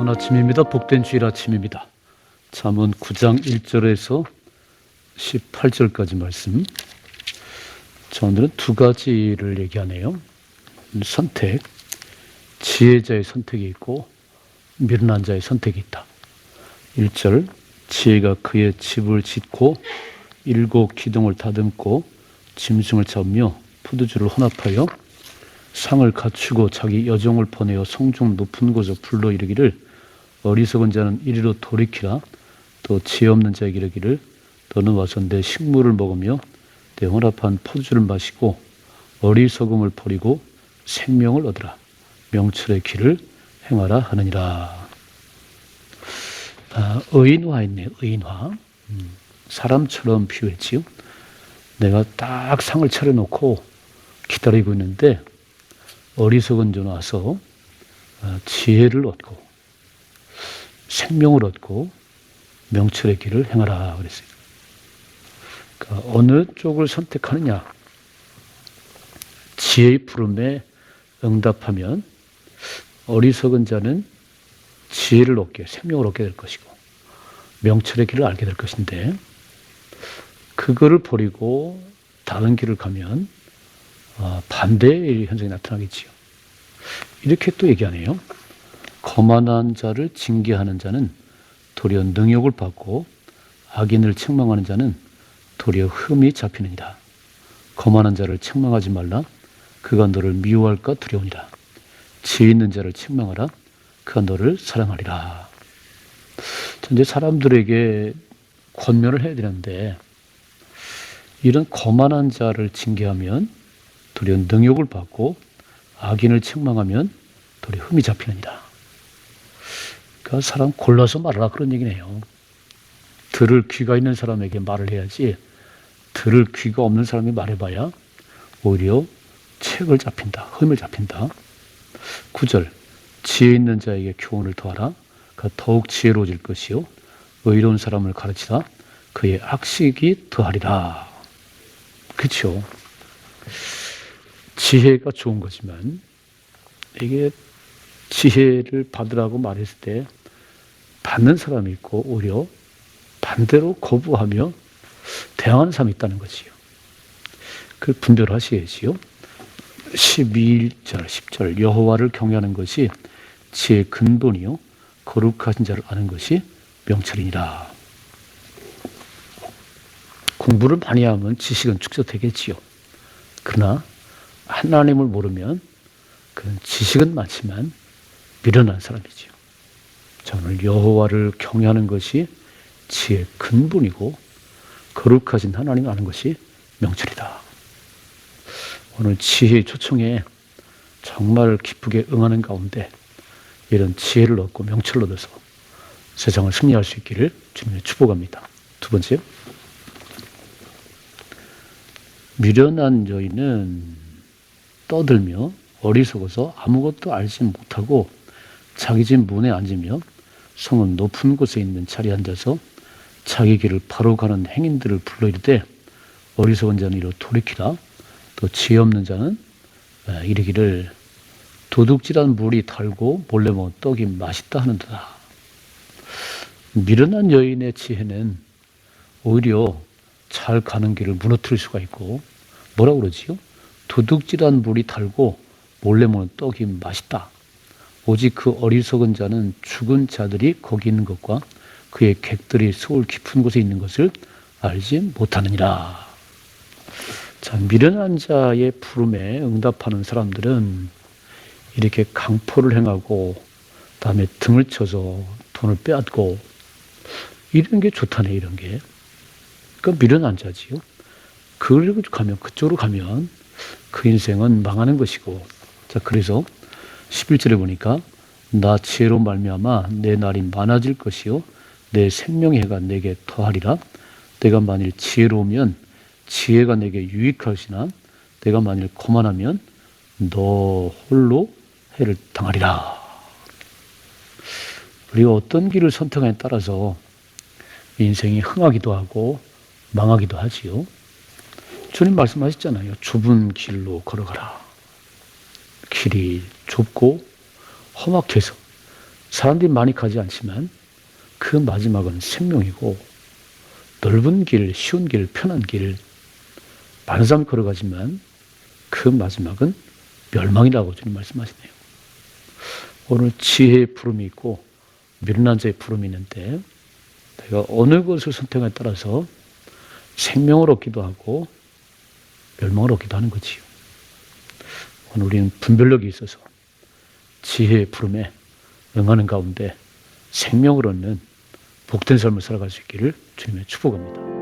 좋은 아침입니다. 복된 주일 아침입니다. 잠언 9장 1절에서 18절까지 말씀. 자, 오늘은 두 가지를 얘기하네요. 선택, 지혜자의 선택이 있고 미련한 자의 선택이 있다. 1절, 지혜가 그의 집을 짓고 일곱 기둥을 다듬고 짐승을 잡며 푸드주를 혼합하여 상을 갖추고 자기 여종을 보내어 성중 높은 곳에 불러 이르기를 어리석은 자는 이리로 돌이키라. 또 지혜 없는 자에게 이르기를 너는 와서 내 식물을 먹으며 내 혼합한 포도주를 마시고 어리석음을 버리고 생명을 얻으라. 명철의 길을 행하라 하느니라. 아, 의인화했네 의인화. 음, 사람처럼 비유했지요. 내가 딱 상을 차려놓고 기다리고 있는데 어리석은 자 와서 어, 지혜를 얻고 생명을 얻고 명철의 길을 행하라 그랬어요. 그러니까 어느 쪽을 선택하느냐 지혜의 부름에 응답하면 어리석은 자는 지혜를 얻게 생명을 얻게 될 것이고 명철의 길을 알게 될 것인데 그거를 버리고 다른 길을 가면 어, 반대의 현상이 나타나겠지요. 이렇게 또 얘기하네요. 거만한 자를 징계하는 자는 도리어 능욕을 받고 악인을 책망하는 자는 도리어 흠이 잡히느니라. 거만한 자를 책망하지 말라. 그가 너를 미워할까 두려우니라. 지혜 있는 자를 책망하라. 그가 너를 사랑하리라. 이제 사람들에게 권면을 해야 되는데 이런 거만한 자를 징계하면 도리어 능욕을 받고 악인을 책망하면 도리어 흠이 잡히느니라. 그러니까 사람 골라서 말하라 그런 얘기네요. 들을 귀가 있는 사람에게 말을 해야지 들을 귀가 없는 사람이 말해봐야 오히려 책을 잡힌다. 흠을 잡힌다. 9절 지혜 있는 자에게 교훈을 더하라. 그 더욱 지혜로워질 것이요 의로운 사람을 가르치라. 그의 악식이 더하리라. 그렇죠. 지혜가 좋은 거지만 이게 지혜를 받으라고 말했을 때 받는 사람이 있고 오히려 반대로 거부하며 대항하는 사람이 있다는 거지요. 그 분별을 하셔야지요. 12절, 10절 여호와를 경외하는 것이 지혜의 근본이요 거룩하신 자를 아는 것이 명철이니라. 공부를 많이 하면 지식은 축적되겠지요. 그러나 하나님을 모르면 그런 지식은 많지만 미련한 사람이지요. 저는 여호와를 경외하는 것이 지혜의 근본이고 거룩하신 하나님을 아는 것이 명철이다. 오늘 지혜의 초청에 정말 기쁘게 응하는 가운데 이런 지혜를 얻고 명철을 얻어서 세상을 승리할 수 있기를 주님의 축복합니다. 두 번째, 미련한 여인은 떠들며 어리석어서 아무것도 알지 못하고 자기 집 문에 앉으며 성은 높은 곳에 있는 자리에 앉아서 자기 길을 바로 가는 행인들을 불러 이르되 어리석은 자는 이로 돌이키라 또 지혜 없는 자는 아, 이르기를 도둑질한 물이 달고 몰래 먹은 떡이 맛있다 하는도다. 미련한 여인의 지혜는 오히려 잘 가는 길을 무너뜨릴 수가 있고 뭐라 그러지요? 도둑질한 물이 달고 몰래 먹는 떡이 맛있다. 오직 그 어리석은 자는 죽은 자들이 거기 있는 것과 그의 객들이 소울 깊은 곳에 있는 것을 알지 못하느니라. 자, 미련한 자의 부름에 응답하는 사람들은 이렇게 강포를 행하고 다음에 등을 쳐서 돈을 빼앗고 이런 게 좋다네 이런 게. 그러니까 미련한 자지요. 그리고 가면 그쪽으로 가면 그 인생은 망하는 것이고 자 그래서 11절에 보니까 나 지혜로 말미암아 내 날이 많아질 것이요 내 생명의 해가 내게 더하리라 내가 만일 지혜로우면 지혜가 내게 유익할시나 내가 만일 거만하면 너 홀로 해를 당하리라 우리가 어떤 길을 선택하냐에 따라서 인생이 흥하기도 하고 망하기도 하지요. 주님 말씀하셨잖아요. 좁은 길로 걸어가라. 길이 좁고 험악해서 사람들이 많이 가지 않지만 그 마지막은 생명이고 넓은 길, 쉬운 길, 편한 길 많은 사람이 걸어가지만 그 마지막은 멸망이라고 주님 말씀하시네요. 오늘 지혜의 푸름이 있고 미련한 자의 푸름이 있는데 내가 어느 것을 선택에 따라서 생명을 얻기도 하고 멸망을 얻기도 하는 거지요. 오늘 우리는 분별력이 있어서 지혜의 푸름에 응하는 가운데 생명을 얻는 복된 삶을 살아갈 수 있기를 주님의 축복합니다.